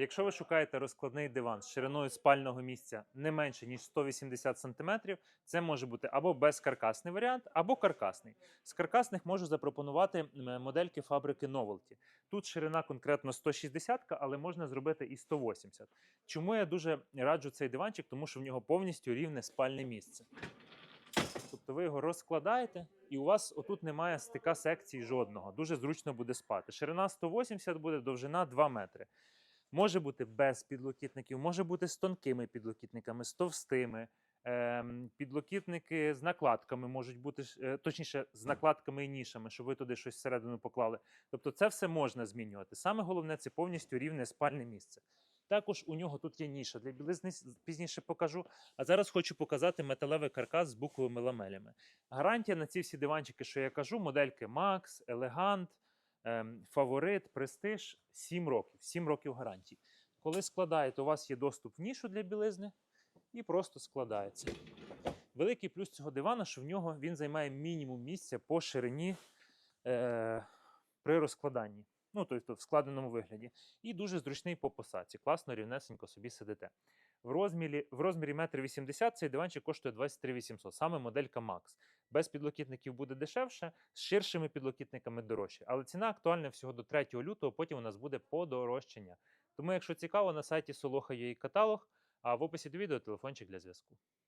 Якщо ви шукаєте розкладний диван з шириною спального місця не менше ніж 180 см, це може бути або безкаркасний варіант, або каркасний. З каркасних можу запропонувати модельки фабрики Novelty. Тут ширина конкретно 160, але можна зробити і 180. Чому я дуже раджу цей диванчик? Тому що в нього повністю рівне спальне місце. Тобто ви його розкладаєте, і у вас отут немає стика секції жодного. Дуже зручно буде спати. Ширина 180 буде, довжина 2 метри. Може бути без підлокітників, може бути з тонкими підлокітниками, з товстими. Ем, підлокітники з накладками можуть бути, е, точніше, з накладками і нішами, щоб ви туди щось всередину поклали. Тобто це все можна змінювати. Саме головне це повністю рівне спальне місце. Також у нього тут є ніша для білизни, пізніше покажу. А зараз хочу показати металевий каркас з буковими ламелями. Гарантія на ці всі диванчики, що я кажу, модельки Max, Elegant, ем, Фаворит, Престиж 7 років. 7 років гарантії. Коли складаєте, у вас є доступ в нішу для білизни і просто складається. Великий плюс цього дивана, що в нього він займає мінімум місця по ширині е, при розкладанні. Ну, тобто в складеному вигляді. І дуже зручний по посадці. Класно, рівнесенько собі сидите. В розмірі, в розмірі 1,80 м цей диванчик коштує 23 800, саме моделька Max. Без підлокітників буде дешевше, з ширшими підлокітниками дорожче. Але ціна актуальна всього до 3 лютого, потім у нас буде подорожчання. Тому, якщо цікаво, на сайті Солоха є і каталог, а в описі до відео телефончик для зв'язку.